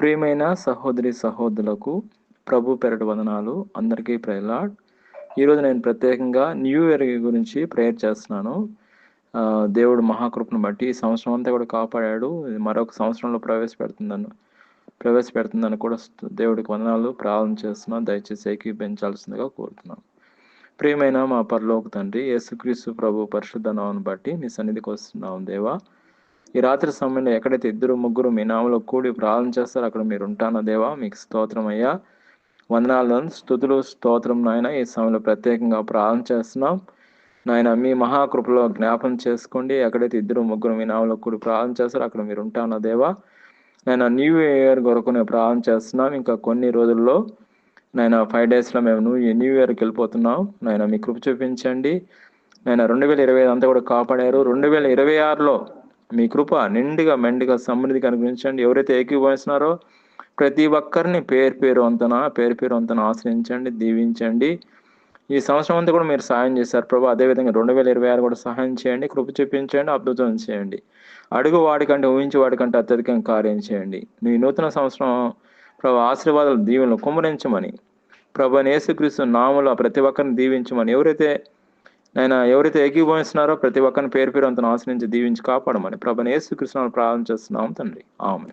ప్రియమైన సహోదరి సహోదరులకు ప్రభు పెరటి వదనాలు. అందరికీ ప్రైలాడ్ ఈరోజు నేను ప్రత్యేకంగా న్యూ ఇయర్ గురించి ప్రేయర్ చేస్తున్నాను. దేవుడు మహాకృపను బట్టి ఈ సంవత్సరం అంతా కూడా కాపాడాడు. మరొక సంవత్సరంలో ప్రవేశపెడుతుందను ప్రవేశపెడుతుందని కూడా దేవుడికి వందనాలు. ప్రార్థన చేస్తున్నాను. దయచేసి ఏకీపించాల్సిందిగా కోరుతున్నాను. ప్రియమైన మా పరలోక తండ్రి యేసుక్రీస్తు ప్రభు పరిశుద్ధ నామను బట్టి మీ సన్నిధికి వస్తున్నాం దేవా. ఈ రాత్రి సమయంలో ఎక్కడైతే ఇద్దరు ముగ్గురు మీ నామలో కూడి ప్రార్థన చేస్తారో అక్కడ మీరు ఉంటానో దేవా మీకు స్తోత్రం అయ్యా. వందనాలు స్థుతులు స్తోత్రం నాయన. ఈ సమయంలో ప్రత్యేకంగా ప్రార్థన చేస్తున్నాం. నాయన మీ మహాకృపలో జ్ఞాపం చేసుకోండి. ఎక్కడైతే ఇద్దరు ముగ్గురు మీ నామలో కూడి ప్రార్థన చేస్తారో అక్కడ మీరు ఉంటానో దేవా. నేను న్యూ ఇయర్ కొరకు నేను ప్రార్థన చేస్తున్నాం. ఇంకా కొన్ని రోజుల్లో నేను ఫైవ్ డేస్లో మేము న్యూ న్యూ ఇయర్కి వెళ్ళిపోతున్నాం. నేను మీ కృప చూపించండి. నేను రెండు వేల ఇరవై ఐదు అంతా కూడా కాపాడారు. రెండు వేల ఇరవై ఆరులో మీ కృప నిండుగా మెండుగా సమృద్ధి కనిపించండి ఎవరైతే ఏకీభవిస్తున్నారో ప్రతి ఒక్కరిని పేరు పేరు వంతన పేరు పేరు వంతన ఆశ్రయించండి దీవించండి. ఈ సంవత్సరం అంతా కూడా మీరు సహాయం చేశారు ప్రభు. అదేవిధంగా రెండు వేల ఇరవై ఆరు కూడా సహాయం చేయండి కృప చూపించండి అద్భుతం చేయండి. అడుగు వాడికంటే ఊహించి వాడికంటే అత్యధికంగా కార్యం చేయండి. నీ నూతన సంవత్సరం ప్రభు ఆశీర్వాదాలు దీవెనలు కుమ్మరించమని ప్రభు యేసుక్రీస్తు నామలో ప్రతి ఒక్కరిని దీవించమని ఎవరైతే ఆయన ఎవరైతే ఏకీభవిస్తున్నారో ప్రతి ఒక్కరిని పేరు పేరు అంతను ఆశ్రయించి దీవించి కాపాడమని ప్రభు యేసుకృష్ణ ప్రార్థన చేస్తున్నాం తండ్రి. ఆమె